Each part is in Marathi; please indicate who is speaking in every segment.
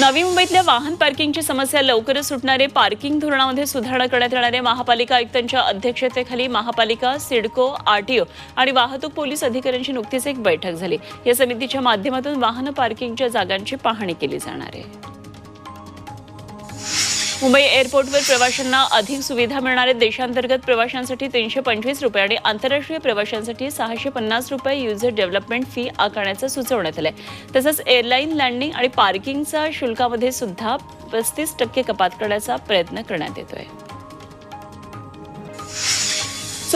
Speaker 1: नवी मुंबईतल्या वाहन पार्किंगची समस्या लवकरच सुटणारे पार्किंग धोरणामध्ये सुधारणा करण्यात येणारे महापालिका आयुक्तांच्या अध्यक्षतेखाली महापालिका सिडको आरटीओ आणि वाहतूक पोलीस अधिकाऱ्यांची नुकतीच एक बैठक झाली. या समितीच्या माध्यमातून वाहन पार्किंगच्या जागांची पाहणी केली जाणार आहे. मुंबई एअरपोर्टवर प्रवाशांना अधिक सुविधा मिळणारे देशांतर्गत प्रवाशांसाठी तीनशे पंचवीस रुपये आणि आंतरराष्ट्रीय प्रवाशांसाठी सहाशे पन्नास रुपये युजर डेव्हलपमेंट फी आकारण्याचं सुचवण्यात आलंय. तसंच एअरलाईन लँडिंग आणि पार्किंगचा शुल्कामध्ये सुद्धा पस्तीस टक्के कपात करण्याचा प्रयत्न करण्यात येतोय.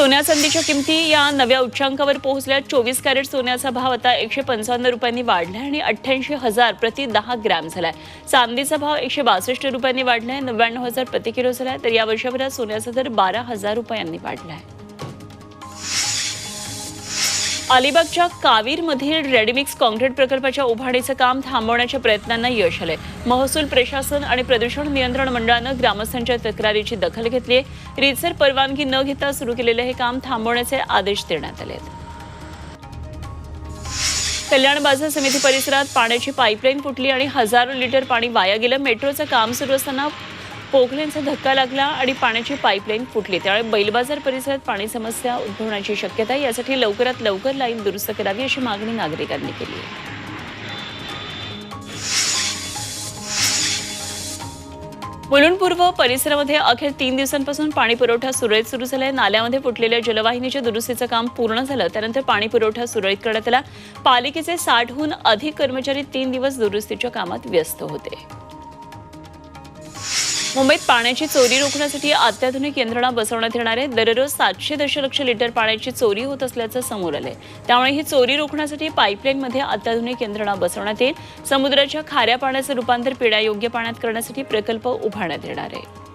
Speaker 1: सोन्या चांदीच्या किमती या नव्या उच्चांकावर पोहोचल्या. चोवीस कॅरेट सोन्याचा भाव आता एकशे पंचावन्न रुपयांनी वाढलाय आणि अठ्ठ्याऐंशी हजार प्रति दहा ग्रॅम झालाय. चांदीचा भाव एकशे बासष्ट रुपयांनी वाढलाय. नव्याण्णव हजार प्रति किलो झालाय. तर या वर्षभरात सोन्याचा दर बारा हजार रुपयांनी वाढलाय. अलिबागच्या कावीरमधील रेडीमिक्स काँक्रीट प्रकल्पाच्या उभारणीचं काम थांबवण्याच्या प्रयत्नांना यश आलंय. महसूल प्रशासन आणि प्रदूषण नियंत्रण मंडळानं ग्रामस्थांच्या तक्रारीची दखल घेतली आहे. रीतसर परवानगी न घेता सुरू केलेले हे काम थांबवण्याचे आदेश देण्यात आले आहेत. कल्याण बाजार समिती परिसरात पाण्याची पाईपलाईन फुटली आणि हजारो लिटर पाणी वाया गेलं. मेट्रोचं काम सुरू असताना पोखलेंचा धक्का लागला आणि पाण्याची पाईपलाईन फुटली. त्यामुळे बैलबाजार परिसरात पाणी समस्या उद्भवण्याची शक्यता आहे. यासाठी लवकरात लवकर लाईन दुरुस्त करावी अशी मागणी नागरिकांनी केली आहे. मुलुंड पूर्व परिसरामध्ये अखेर तीन दिवसांपासून पाणी पुरवठा सुरळीत सुरू झालाय. नाल्यामध्ये फुटलेल्या जलवाहिनीच्या दुरुस्तीचं काम पूर्ण झालं. त्यानंतर पाणी पुरवठा सुरळीत करण्यात आला. पालिकेचे साठहून अधिक कर्मचारी तीन दिवस दुरुस्तीच्या कामात व्यस्त होते. मुंबईत पाण्याची चोरी रोखण्यासाठी अत्याधुनिक यंत्रणा बसवण्यात येणार आहे. दररोज सातशे दशलक्ष लिटर पाण्याची चोरी होत असल्याचं समोर आलंय. त्यामुळे ही चोरी रोखण्यासाठी पाईपलाईनमध्ये अत्याधुनिक यंत्रणा बसवण्यात येईल. समुद्राच्या खाऱ्या पाण्याचं रूपांतर पिण्यायोग्य पाण्यात करण्यासाठी प्रकल्प उभारण्यात येणार आहे.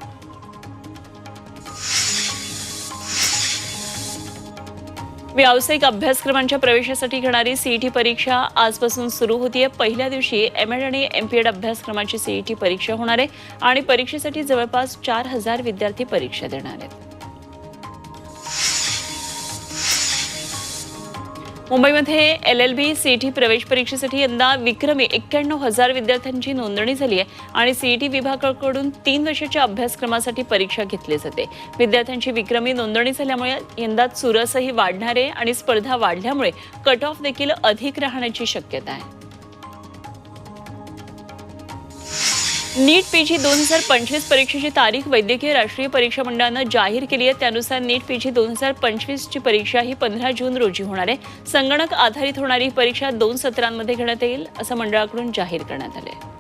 Speaker 1: व्यावसायिक अभ्यासक्रमांच्या प्रवेशासाठी घेणारी सीईटी परीक्षा आजपासून सुरू होतीये. पहिल्या दिवशी एम एड आणि एम पी एड अभ्यासक्रमाची सीईटी परीक्षा होणार आहे आणि परीक्षेसाठी जवळपास चार हजार विद्यार्थी परीक्षा देणार आहेत. मुंबईमध्ये एल एल बी सीईटी प्रवेश परीक्षेसाठी यंदा विक्रमी एक्क्याण्णव हजार विद्यार्थ्यांची नोंदणी झाली आहे आणि सीईटी विभागाकडून तीन वर्षाच्या अभ्यासक्रमासाठी परीक्षा घेतली जाते. विद्यार्थ्यांची विक्रमी नोंदणी झाल्यामुळे यंदा चुरसही वाढणार आहे आणि स्पर्धा वाढल्यामुळे कट ऑफ देखील अधिक राहण्याची शक्यता आहे. नीट पीजी दोन हजार पंचवीस परीक्षेची तारीख वैद्यकीय राष्ट्रीय परीक्षा मंडळानं जाहीर केली आहे. त्यानुसार नीट पीजी दोन हजार पंचवीसची परीक्षा ही पंधरा जून रोजी होणार आहे. संगणक आधारित होणारी परीक्षा दोन सत्रांमध्ये घेण्यात येईल असं मंडळाकडून जाहीर करण्यात आलं आहे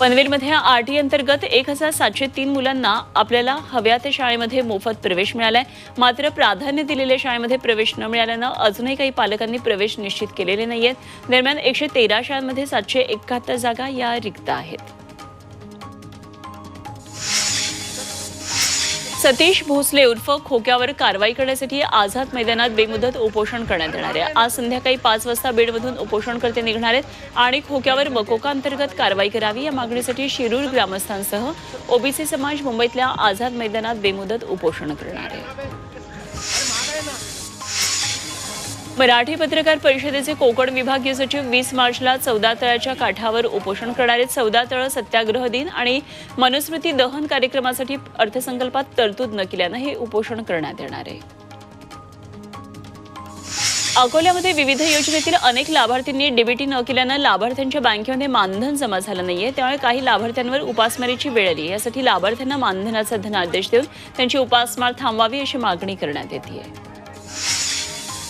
Speaker 1: पनवेलमध्ये आरटी अंतर्गत एक हजार सातशे तीन मुलांना आपल्याला हव्या त्या शाळेमध्ये मोफत प्रवेश मिळालाय. मात्र प्राधान्य दिलेल्या शाळेमध्ये प्रवेश न मिळाल्यानं अजूनही काही पालकांनी प्रवेश निश्चित केलेले नाहीयेत. दरम्यान एकशे तेरा शाळांमध्ये सातशे एकाहत्तर जागा या रिक्त आहेत. सतीश भोसले उर्फ खोक्यावर कारवाई करण्यासाठी आझाद मैदानात बेमुदत उपोषण करण्यात येणार आहे. आज संध्याकाळी पाच वाजता बीडमधून उपोषणकर्ते निघणार आहेत आणि खोक्यावर मकोका अंतर्गत कारवाई करावी या मागणीसाठी शिरूर ग्रामस्थांसह ओबीसी समाज मुंबईतल्या आझाद मैदानात बेमुदत उपोषण करणार आहे. मराठी पत्रकार परिषदेचे कोकण विभागीय सचिव वीस मार्चला चौदा तळाच्या काठावर उपोषण करणारे चौदा तळ सत्याग्रह दिन आणि मनुस्मृती दहन कार्यक्रमासाठी अर्थसंकल्पात तरतूद न केल्यानं हे उपोषण करण्यात येणार आहे. अकोल्यामध्ये विविध योजनेतील अनेक लाभार्थींनी डीबीटी न केल्यानं लाभार्थ्यांच्या बँकेमध्ये मानधन जमा झालं नाहीये. त्यामुळे काही लाभार्थ्यांवर उपासमारीची वेळ आली यासाठी लाभार्थ्यांना मानधनाचा धनादेश देऊन त्यांची उपासमार थांबवावी अशी मागणी करण्यात येते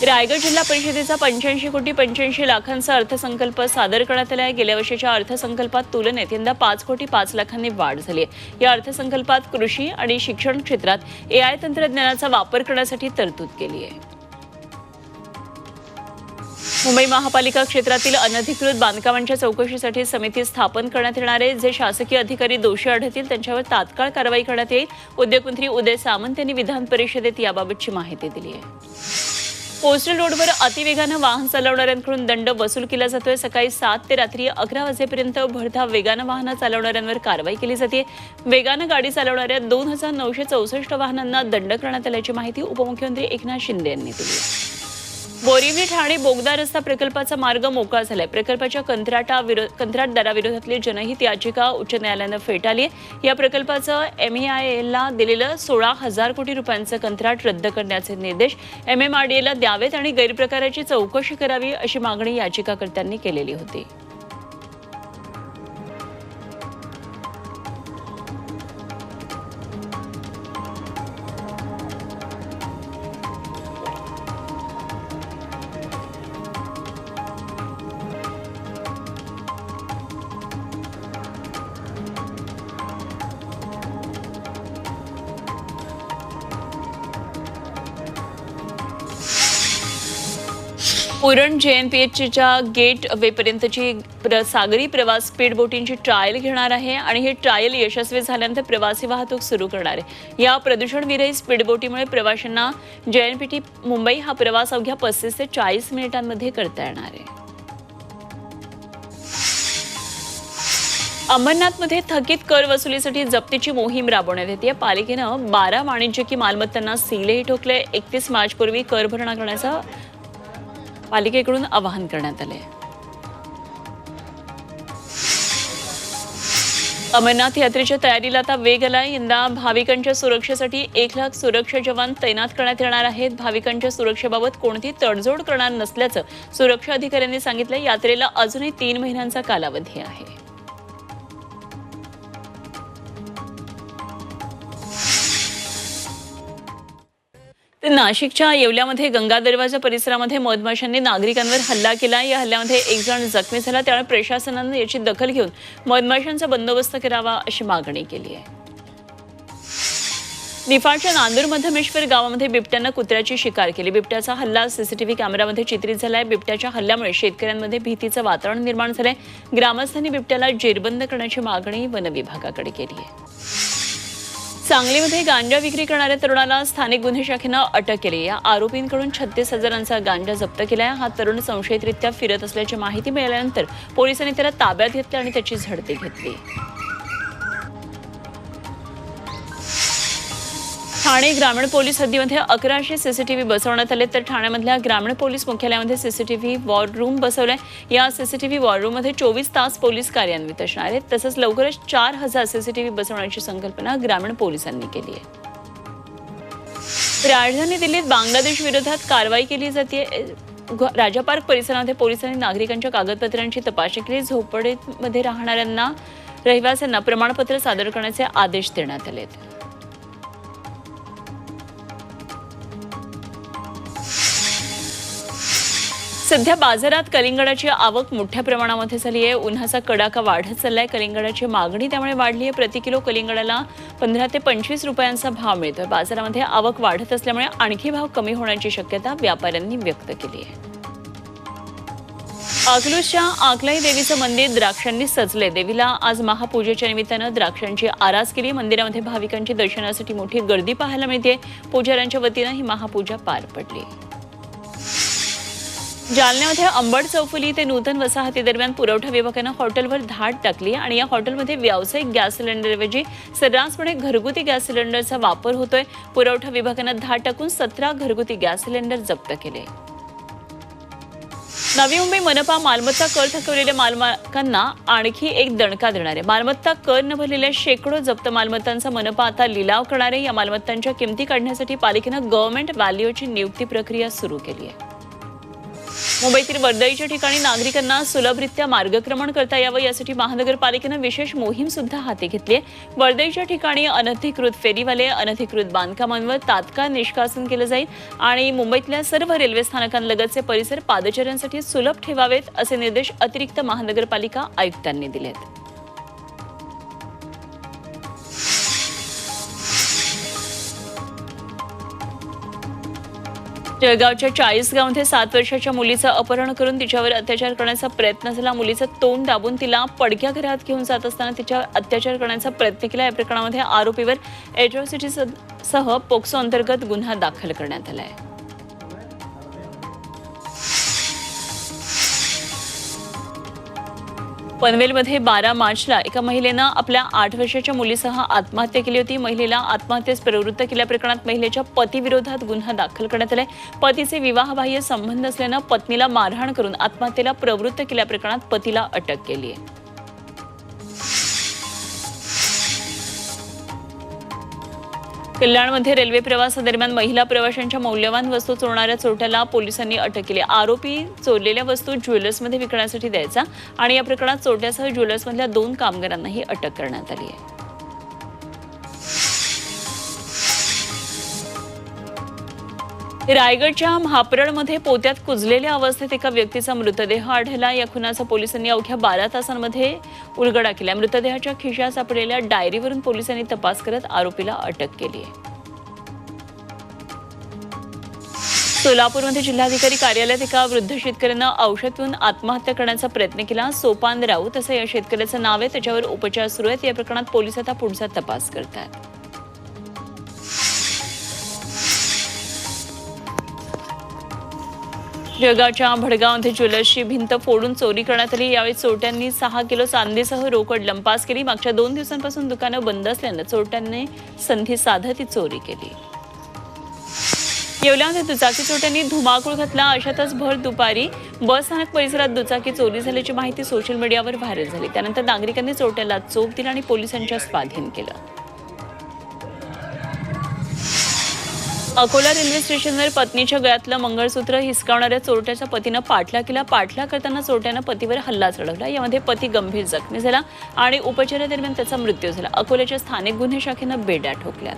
Speaker 1: रायगड जिल्हा परिषदेचा पंच्याऐंशी कोटी पंच्याऐंशी लाखांचा अर्थसंकल्प सादर करण्यात आला आहे. गेल्या वर्षीच्या अर्थसंकल्पात तुलनेत यंदा पाच कोटी पाच लाखांनी वाढ झाली आहे. या अर्थसंकल्पात कृषी आणि शिक्षण क्षेत्रात एआय तंत्रज्ञानाचा वापर करण्यासाठी तरतूद केली आहे. मुंबई महापालिका क्षेत्रातील अनधिकृत बांधकामांच्या चौकशीसाठी समिती स्थापन करण्यात येणार आहे. जे शासकीय अधिकारी दोषी आढळतील त्यांच्यावर तात्काळ कारवाई करण्यात येईल. उद्योगमंत्री उदय सामंत यांनी विधान परिषदेत याबाबतची माहिती दिली आहे. पोस्टल रोडवर अतिवेगानं वाहन चालवणाऱ्यांकडून दंड वसूल केला जातोय. सकाळी सात ते रात्री अकरा वाजेपर्यंत भरधाव वेगानं वाहनं चालवणाऱ्यांवर कारवाई केली जाते. वेगानं गाडी चालवणाऱ्या दोन हजार नऊशे चौसष्ट वाहनांना दंड करण्यात आल्याची माहिती उपमुख्यमंत्री एकनाथ शिंदे यांनी दिली. बोरिवली ठाणे बोगदा रस्ता प्रकल्पाचा मार्ग मोकळा झालाय. प्रकल्पाच्या कंत्राटा कंत्राटदाराविरोधातली जनहित याचिका उच्च न्यायालयानं फेटाळली या प्रकल्पाचं एम दिलेलं सोळा हजार कोटी रुपयांचं कंत्राट रद्द करण्याचे निर्देश एम एम आर डी एला द्यावेत आणि गैरप्रकाराची चौकशी करावी अशी मागणी याचिकाकर्त्यांनी केलेली होती. उरण जेएनपीएचच्या गेट वेपर्यंतची प्र सागरी प्रवास स्पीड बोटींची ट्रायल घेणार आहे आणि हे ट्रायल यशस्वी झाल्यानंतर प्रवासी वाहतूक सुरू करणार आहे. या प्रदूषणविरहित स्पीड बोटीमुळे प्रवाशांना जे एनपीटी मुंबई हा प्रवास अवघ्या पस्तीस ते चाळीस मिनिटांमध्ये करता येणार आहे. अंबरनाथमध्ये थकीत कर वसुलीसाठी जप्तीची मोहीम राबवण्यात येते. पालिकेनं बारा वाणिज्यकी मालमत्तांना सीलही ठोकले. एकतीस मार्चपूर्वी कर भरणा करण्याचा पालिकेकडून आवाहन करण्यात आले अमरनाथ यात्रेच्या तयारीला आता वेग आलाय. यंदा भाविकांच्या सुरक्षेसाठी एक लाख सुरक्षा जवान तैनात करण्यात येणार आहेत. भाविकांच्या सुरक्षेबाबत कोणती तडजोड करणार नसल्याचं सुरक्षा अधिकाऱ्यांनी सांगितलं यात्रेला अजूनही तीन महिन्यांचा कालावधी आहे. नाशिकच्या येवल्यामध्ये गंगा दरवाजा परिसरामध्ये मधमाशांनी नागरिकांवर हल्ला केला. या हल्ल्यामध्ये एक जण जखमी झाला. त्यामुळे प्रशासनानं याची दखल घेऊन मधमाशांचा बंदोबस्त करावा अशी मागणी केली आहे. निफाडच्या नांदूर मध्यमेश्वर गावामध्ये बिबट्यानं कुत्र्याची शिकार केली. बिबट्याचा हल्ला सीसीटीव्ही कॅमेरामध्ये चित्रित झालाय. बिबट्याच्या हल्ल्यामुळे शेतकऱ्यांमध्ये भीतीचं वातावरण निर्माण झालंय. ग्रामस्थांनी बिबट्याला जेरबंद करण्याची मागणी वन विभागाकडे केली आहे. सांगलीमध्ये गांजा विक्री करणाऱ्या तरुणाला स्थानिक गुन्हे शाखेनं अटक केली. या आरोपींकडून छत्तीस हजारांचा गांजा जप्त केलाय. हा तरुण संशयितरित्या फिरत असल्याची माहिती मिळाल्यानंतर पोलिसांनी त्याला ताब्यात घेतलं आणि त्याची झडती घेतली. ठाणे ग्रामीण पोलीस हद्दीमध्ये अकराशे सीसीटीव्ही बसवण्यात आले. तर ठाण्यामधल्या ग्रामीण पोलीस मुख्यालयामध्ये सीसीटीव्ही वॉर रूम बसवलाय. या सीसीटीव्ही वॉर रूममध्ये चोवीस तास पोलीस कार्यान्वित असणार आहेत. तसंच लवकरच चार हजार सीसीटीव्ही बसवण्याची संकल्पना ग्रामीण पोलिसांनी केली आहे. राजधानी दिल्लीत बांगलादेश विरोधात कारवाई केली जाते राजा पार्क परिसरामध्ये पोलिसांनी नागरिकांच्या कागदपत्रांची तपासणी केली. झोपडीमध्ये राहणाऱ्यांना रहिवाशांना प्रमाणपत्र सादर करण्याचे आदेश देण्यात आले आहेत सध्या बाजारात कलिंगडाची आवक मोठ्या प्रमाणामध्ये झाली आहे. उन्हाचा कडाका वाढत चाललाय. कलिंगडाची मागणी त्यामुळे वाढली आहे. प्रति किलो कलिंगडाला पंधरा ते पंचवीस रुपयांचा भाव मिळतोय. बाजारामध्ये आवक वाढत असल्यामुळे आणखी भाव कमी होण्याची शक्यता व्यापाऱ्यांनी व्यक्त केली आहे. अकलूजच्या आकलाई देवीचं मंदिर द्राक्षांनी सजले देवीला आज महापूजेच्या निमित्तानं द्राक्षांची आरास केली. मंदिरामध्ये भाविकांची दर्शनासाठी मोठी गर्दी पाहायला मिळते पुजाऱ्यांच्या वतीनं ही महापूजा पार पडली. जालन्यामध्ये अंबड चौफुली ते नूतन वसाहती दरम्यान पुरवठा विभागानं हॉटेलवर धाड टाकली आणि या हॉटेलमध्ये व्यावसायिक गॅस सिलेंडरऐवजी सर्रासपणे घरगुती गॅस सिलेंडरचा वापर होतोय. पुरवठा विभागानं धाड टाकून सतरा घरगुती गॅस सिलेंडर जप्त केले. नवी मुंबई मनपा मालमत्ता कर थकवलेल्या मालमालकांना आणखी एक दणका देणार. आहे मालमत्ता कर न भरलेल्या शेकडो जप्त मालमत्तांचा मनपा आता लिलाव करणार. आहे या मालमत्तांच्या किमती काढण्यासाठी पालिकेनं गव्हर्नमेंट व्हॅल्यूची नियुक्ती प्रक्रिया सुरू केली आहे. मुंबईतील वर्दळीच्या ठिकाणी नागरिकांना सुलभरित्या मार्गक्रमण करता यावं यासाठी महानगरपालिकेनं विशेष मोहीम सुद्धा हाती घेतली आहे. वर्दळीच्या ठिकाणी अनधिकृत फेरीवाले अनधिकृत बांधकामांवर तात्काळ निष्कासन केलं जाईल आणि मुंबईतल्या सर्व रेल्वे स्थानकांलगतचे परिसर पादचाऱ्यांसाठी सुलभ ठेवावेत असे निर्देश अतिरिक्त महानगरपालिका आयुक्तांनी दिले आहेत जळगावच्या चाळीसगावमध्ये सात वर्षाच्या मुलीचं अपहरण करून तिच्यावर अत्याचार करण्याचा प्रयत्न झाला. मुलीचं तोंड दाबून तिला पडक्या घरात घेऊन जात असताना तिच्यावर अत्याचार करण्याचा प्रयत्न केला. या प्रकरणामध्ये आरोपीवर एट्रॉसिटी सह पोक्सो अंतर्गत गुन्हा दाखल करण्यात आला आहे. पनवेलमध्ये बारा मार्चला एका महिलेनं आपल्या आठ वर्षाच्या मुलीसह आत्महत्या केली होती. महिलेला आत्महत्येस प्रवृत्त केल्या प्रकरणात महिलेच्या पतीविरोधात गुन्हा दाखल करण्यात आलाय. पतीचे विवाहबाह्य संबंध असल्यानं पत्नीला मारहाण करून आत्महत्येला प्रवृत्त केल्या प्रकरणात पतीला अटक केली आहे कल्याणमध्ये रेल्वे प्रवासादरम्यान महिला प्रवाशांच्या मौल्यवान वस्तू चोरणाऱ्या चोरट्याला पोलिसांनी अटक केली. आरोपी चोरलेल्या वस्तू ज्वेलर्समध्ये विकण्यासाठी द्यायचा आणि या प्रकरणात चोरट्यासह ज्वेलर्समधल्या दोन कामगारांनाही अटक करण्यात आली आहे. रायगडच्या म्हापरडमध्ये पोत्यात कुजलेल्या अवस्थेत एका व्यक्तीचा मृतदेह आढळला. या खुनाचा पोलिसांनी अवघ्या बारा तासांमध्ये उलगडा केला. मृतदेहाच्या खिशात सापडलेल्या डायरीवरून पोलिसांनी तपास करत आरोपीला अटक केली आहे. सोलापूरमध्ये जिल्हाधिकारी कार्यालयात एका वृद्ध शेतकऱ्यानं औषधून आत्महत्या करण्याचा प्रयत्न केला. सोपान राऊत असं या शेतकऱ्याचं नाव आहे. त्याच्यावर उपचार सुरू आहेत. या प्रकरणात पोलीस आता पुढचा तपास करत आहेत जळगावच्या भडगावमध्ये ज्वेलर्सची भिंत फोडून चोरी करण्यात आली. यावेळी चोरट्यांनी सहा किलो चांदीसह रोकड लंपास केली. मागच्या दोन दिवसांपासून दुकानं बंद असल्यानं चोरट्यांनी संधी साधत ही चोरी केली. येवल्यामध्ये दुचाकी चोरट्यांनी धुमाकूळ घातला. अशातच भर दुपारी बस स्थानक परिसरात दुचाकी चोरी झाल्याची माहिती सोशल मीडियावर व्हायरल झाली. त्यानंतर नागरिकांनी चोरट्याला चोप दिला आणि पोलिसांच्या स्वाधीन केलं. अकोला रेल्वे स्टेशनवर पत्नीच्या गळ्यातलं मंगळसूत्र हिसकावणाऱ्या चोरट्याच्या पतीनं पाठला केला. पाठला करताना चोरट्यानं पतीवर हल्ला चढवला. यामध्ये पती गंभीर जखमी झाला आणि उपचारादरम्यान त्याचा मृत्यू झाला. अकोल्याच्या स्थानिक गुन्हे शाखेनं बेड्या ठोकल्यात.